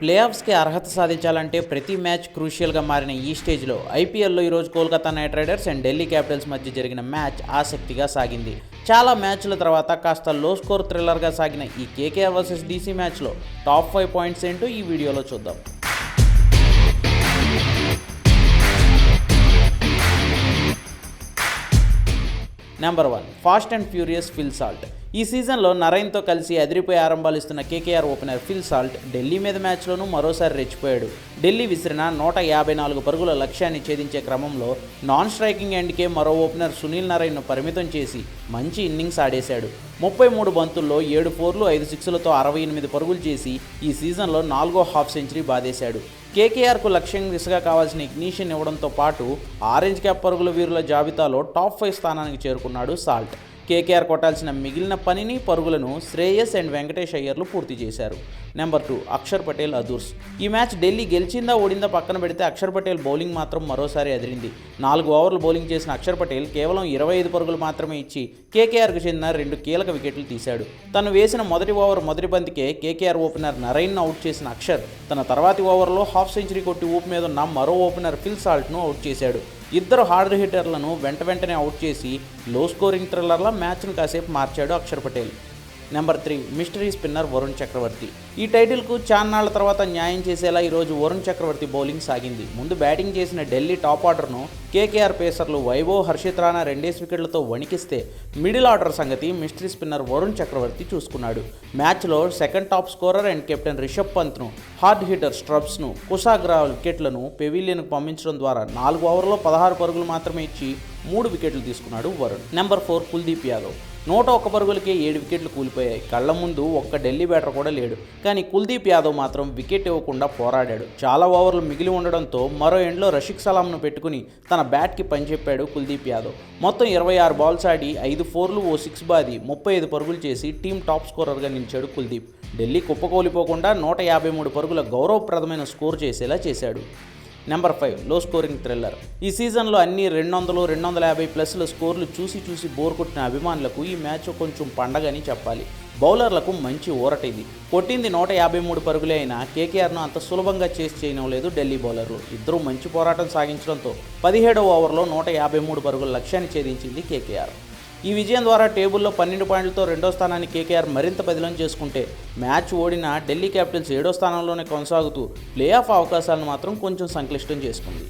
Play ఆఫ్స్కి అర్హత సాధించాలంటే ప్రతి మ్యాచ్ క్రూషియల్గా మారిన ఈ స్టేజ్లో ఐపీఎల్లో ఈరోజు Kolkata Knight Riders and Delhi Capitals మధ్య జరిగిన మ్యాచ్ ఆసక్తిగా సాగింది. చాలా మ్యాచ్ల తర్వాత కాస్త లో స్కోర్ థ్రిల్లర్గా సాగిన ఈ కేకేఆర్ వర్సెస్ డీసీ మ్యాచ్లో టాప్ ఫైవ్ పాయింట్స్ ఏంటో ఈ వీడియోలో చూద్దాం. Number one fast and furious Phil Salt ఈ సీజన్లో నరైన్తో కలిసి అదిరిపోయి ఆరంభాలు ఇస్తున్న KKR opener Phil Salt Delhi మీద మ్యాచ్లోనూ మరోసారి రెచ్చిపోయాడు. ఢిల్లీ విసిరిన నూట యాభై నాలుగు పరుగుల లక్ష్యాన్ని ఛేదించే క్రమంలో నాన్ స్ట్రైకింగ్ ఎండ్కే మరో ఓపెనర్ సునీల్ నరైన్ను పరిమితం చేసి మంచి ఇన్నింగ్స్ ఆడేశాడు. ముప్పై మూడు బంతుల్లో ఏడు ఫోర్లు ఐదు సిక్స్లతో అరవై ఎనిమిది పరుగులు చేసి ఈ సీజన్లో నాలుగో హాఫ్ సెంచరీ బాధేశాడు కేకేఆర్కు లక్ష్యం దిశగా కావాల్సిన ఇగ్నిషన్ ఇవ్వడంతో పాటు ఆరెంజ్ క్యాప్ పరుగుల వీరుల జాబితాలో టాప్ ఫైవ్ స్థానానికి చేరుకున్నాడు సాల్ట్. కేకేఆర్ కొట్టాల్సిన మిగిలిన పనిని పరుగులను శ్రేయస్ అండ్ వెంకటేష్ అయ్యర్లు పూర్తి చేశారు. నెంబర్ టూ అక్షర్ పటేల్ అదూర్స్. ఈ మ్యాచ్ ఢిల్లీ గెలిచిందా ఓడిందా పక్కన పెడితే అక్షర్ పటేల్ బౌలింగ్ మాత్రం మరోసారి అదిరింది. నాలుగు ఓవర్లు బౌలింగ్ చేసిన అక్షర్ పటేల్ కేవలం ఇరవై ఐదు పరుగులు మాత్రమే ఇచ్చి కేకేఆర్కు చెందిన రెండు కీలక వికెట్లు తీశాడు. తను వేసిన మొదటి ఓవర్ మొదటి బంతికే కేకేఆర్ ఓపెనర్ నరైన్ను అవుట్ చేసిన అక్షర్ తన తర్వాతి ఓవర్లో హాఫ్ సెంచరీ కొట్టి ఊపు మీద ఉన్న మరో ఓపెనర్ ఫిల్ సాల్ట్ను అవుట్ చేశాడు. ఇద్దరు హార్డ్ హిట్టర్లను వెంట వెంటనే అవుట్ చేసి లో స్కోరింగ్ థ్రిల్లర్లా మ్యాచ్ను కాసేపు మార్చాడు Akshar Patel. Number three mystery spinner Varun Chakravarthy. ఈ టైటిల్కు చాన్నాళ్ళ తర్వాత న్యాయం చేసేలా ఈరోజు వరుణ్ చక్రవర్తి బౌలింగ్ సాగింది. ముందు బ్యాటింగ్ చేసిన ఢిల్లీ టాప్ ఆర్డర్ను కేకేఆర్ పేసర్లు వైభవ్ హర్షిత్ రాణా రెండేసి వికెట్లతో వణికిస్తే మిడిల్ ఆర్డర్ సంగతి మిస్టరీ స్పిన్నర్ వరుణ్ చక్రవర్తి చూసుకున్నాడు. మ్యాచ్లో second top scorer and captain Rishabh పంత్ను hard hitter స్ట్రబ్స్ను కుసాగ్రా వికెట్లను పెవిలియన్కు పంపించడం ద్వారా నాలుగు ఓవర్లో పదహారు పరుగులు మాత్రమే ఇచ్చి మూడు వికెట్లు తీసుకున్నాడు Varun. Number four Kuldeep Yadav. నూట ఒక్క పరుగులకే ఏడు వికెట్లు కూలిపోయాయి. కళ్ళ ముందు ఒక్క ఢిల్లీ బ్యాటర్ కూడా లేడు. కానీ కుల్దీప్ యాదవ్ మాత్రం వికెట్ ఇవ్వకుండా పోరాడాడు. చాలా ఓవర్లు మిగిలి ఉండడంతో మరో ఎండ్లో రషిక్ సలాంను పెట్టుకుని తన బ్యాట్కి పనిచెప్పాడు కుల్దీప్ యాదవ్. మొత్తం ఇరవై ఆరు బాల్స్ ఆడి ఐదు ఫోర్లు ఓ సిక్స్ బాది ముప్పై ఐదు పరుగులు చేసి టీం టాప్ స్కోరర్గా నిలిచాడు కుల్దీప్. ఢిల్లీ కుప్పకూలిపోకుండా నూట యాభై మూడు పరుగుల గౌరవప్రదమైన స్కోర్ చేసేలా చేశాడు. నెంబర్ ఫైవ్లో స్కోరింగ్ థ్రిల్లర్ ఈ సీజన్లో అన్ని రెండు వందలు రెండు వందల యాభై ప్లస్ల స్కోర్లు చూసి చూసి బోర్ కొట్టిన అభిమానులకు ఈ మ్యాచ్ కొంచెం పండగని చెప్పాలి. బౌలర్లకు మంచి ఊరట ఇది. కొట్టింది నూట యాభై మూడు పరుగులే అయినా కేకేఆర్ను అంత సులభంగా చేసి చేయడం లేదు ఢిల్లీ బౌలర్లు. ఇద్దరూ మంచి పోరాటం సాగించడంతో పదిహేడవ ఓవర్లో నూట యాభై మూడు పరుగుల లక్ష్యాన్ని ఛేదించింది కేకేఆర్. ఈ విజయం ద్వారా టేబుల్లో పన్నెండు పాయింట్లతో రెండో స్థానాన్ని కేకేఆర్ మరింత పదిలం చేసుకుంటే మ్యాచ్ ఓడిన ఢిల్లీ క్యాపిటల్స్ ఏడో స్థానంలోనే కొనసాగుతూ ప్లే ఆఫ్ అవకాశాలను మాత్రం కొంచెం సంక్లిష్టం చేసుకుంది